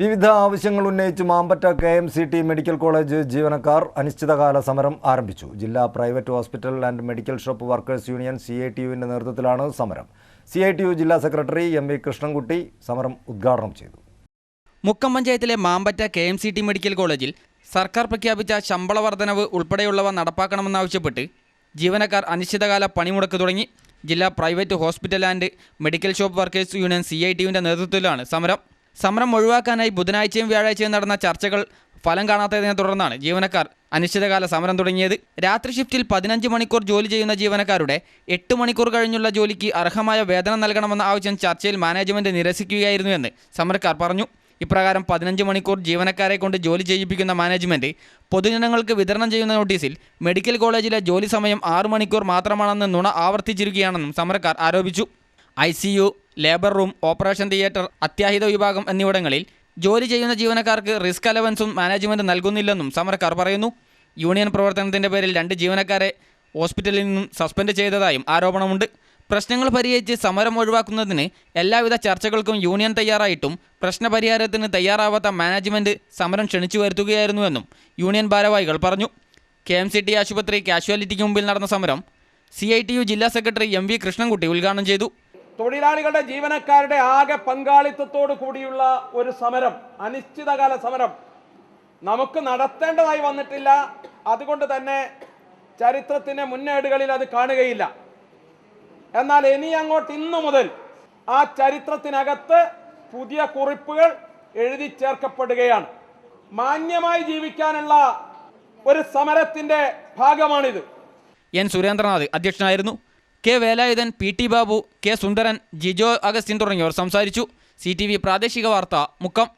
വിവിധ ആവശ്യങ്ങൾ ഉന്നയിച്ച് Mampatta K M C T medical college ജീവനക്കാർ അനിശ്ചിതകാല സമരം ആരംഭിച്ചു. ജില്ലാ private hospital and medical shop workers union C I T യുവിന്റെ നേതൃത്വത്തിലാണ് സമരം. സി ഐ ടി യു ജില്ലാ സെക്രട്ടറി എം വി കൃഷ്ണൻകുട്ടി സമരം ഉദ്ഘാടനം ചെയ്തു. മുക്കം പഞ്ചായത്തിലെ Mampatta K M C T medical കോളേജിൽ സർക്കാർ പ്രഖ്യാപിച്ച ശമ്പള വർധനവ് ഉൾപ്പെടെയുള്ളവ നടപ്പാക്കണമെന്നാവശ്യപ്പെട്ട് ജീവനക്കാർ അനിശ്ചിതകാല പണിമുടക്ക് തുടങ്ങി. ജില്ലാ private hospital and medical shop workers union C I ടിയുവിന്റെ നേതൃത്വത്തിലാണ് സമരം. സമരം ഒഴിവാക്കാനായി ബുധനാഴ്ചയും വ്യാഴാഴ്ചയും നടന്ന ചർച്ചകൾ ഫലം കാണാത്തതിനെ തുടർന്നാണ് ജീവനക്കാർ അനിശ്ചിതകാല സമരം തുടങ്ങിയത്. രാത്രി ഷിഫ്റ്റിൽ പതിനഞ്ച് മണിക്കൂർ ജോലി ചെയ്യുന്ന ജീവനക്കാരുടെ എട്ട് മണിക്കൂർ കഴിഞ്ഞുള്ള ജോലിക്ക് അർഹമായ വേതനം നൽകണമെന്ന ആവശ്യം ചർച്ചയിൽ മാനേജ്മെന്റ് നിരസിക്കുകയായിരുന്നുവെന്ന് സമരക്കാർ പറഞ്ഞു. ഇപ്രകാരം പതിനഞ്ച് മണിക്കൂർ ജീവനക്കാരെ കൊണ്ട് ജോലി ചെയ്യിപ്പിക്കുന്ന മാനേജ്മെന്റ് പൊതുജനങ്ങൾക്ക് വിതരണം ചെയ്യുന്ന നോട്ടീസിൽ മെഡിക്കൽ കോളേജിലെ ജോലി സമയം ആറു മണിക്കൂർ മാത്രമാണെന്ന് നുണ ആവർത്തിച്ചിരിക്കുകയാണെന്നും സമരക്കാർ ആരോപിച്ചു. I C U labour room operation theatre അത്യാഹിത വിഭാഗം എന്നിവിടങ്ങളിൽ ജോലി ചെയ്യുന്ന ജീവനക്കാർക്ക് റിസ്ക് അലവൻസും മാനേജ്മെന്റ് നൽകുന്നില്ലെന്നും സമരക്കാർ പറയുന്നു. യൂണിയൻ പ്രവർത്തനത്തിന്റെ പേരിൽ രണ്ട് ജീവനക്കാരെ ഹോസ്പിറ്റലിൽ നിന്നും സസ്പെൻഡ് ചെയ്തതായും ആരോപണമുണ്ട്. പ്രശ്നങ്ങൾ പരിഹരിച്ച് സമരം ഒഴിവാക്കുന്നതിന് എല്ലാവിധ ചർച്ചകൾക്കും യൂണിയൻ തയ്യാറായിട്ടും പ്രശ്നപരിഹാരത്തിന് തയ്യാറാവാത്ത മാനേജ്മെന്റ് സമരം ക്ഷണിച്ചു വരുത്തുകയായിരുന്നുവെന്നും യൂണിയൻ ഭാരവാഹികൾ പറഞ്ഞു. കെ എം സി ടി ആശുപത്രി കാഷ്വാലിറ്റിക്ക് മുമ്പിൽ നടന്ന സമരം സി ഐ ടി യു ജില്ലാ സെക്രട്ടറി എം വി കൃഷ്ണൻകുട്ടി ഉദ്ഘാടനം ചെയ്തു. തൊഴിലാളികളുടെ ജീവനക്കാരുടെ ആകെ പങ്കാളിത്തത്തോടു കൂടിയുള്ള ഒരു സമരം അനിശ്ചിതകാല സമരം നമുക്ക് നടത്തേണ്ടതായി വന്നിട്ടില്ല. അതുകൊണ്ട് തന്നെ ചരിത്രത്തിന്റെ മുന്നേടുകളിൽ അത് കാണുകയില്ല. എന്നാൽ ഇനി അങ്ങോട്ട് ഇന്നു മുതൽ ആ ചരിത്രത്തിനകത്ത് പുതിയ കുറിപ്പുകൾ എഴുതി ചേർക്കപ്പെടുകയാണ്. മാന്യമായി ജീവിക്കാനുള്ള ഒരു സമരത്തിന്റെ ഭാഗമാണിത്. എൻ സുരേന്ദ്രനാഥ് അധ്യക്ഷനായിരുന്നു. K Velayudhan P T Babu K Sundaran Jijo Augustine തുടങ്ങിയവർ സംസാരിച്ചു. സി പ്രാദേശിക വാർത്ത മുക്കം.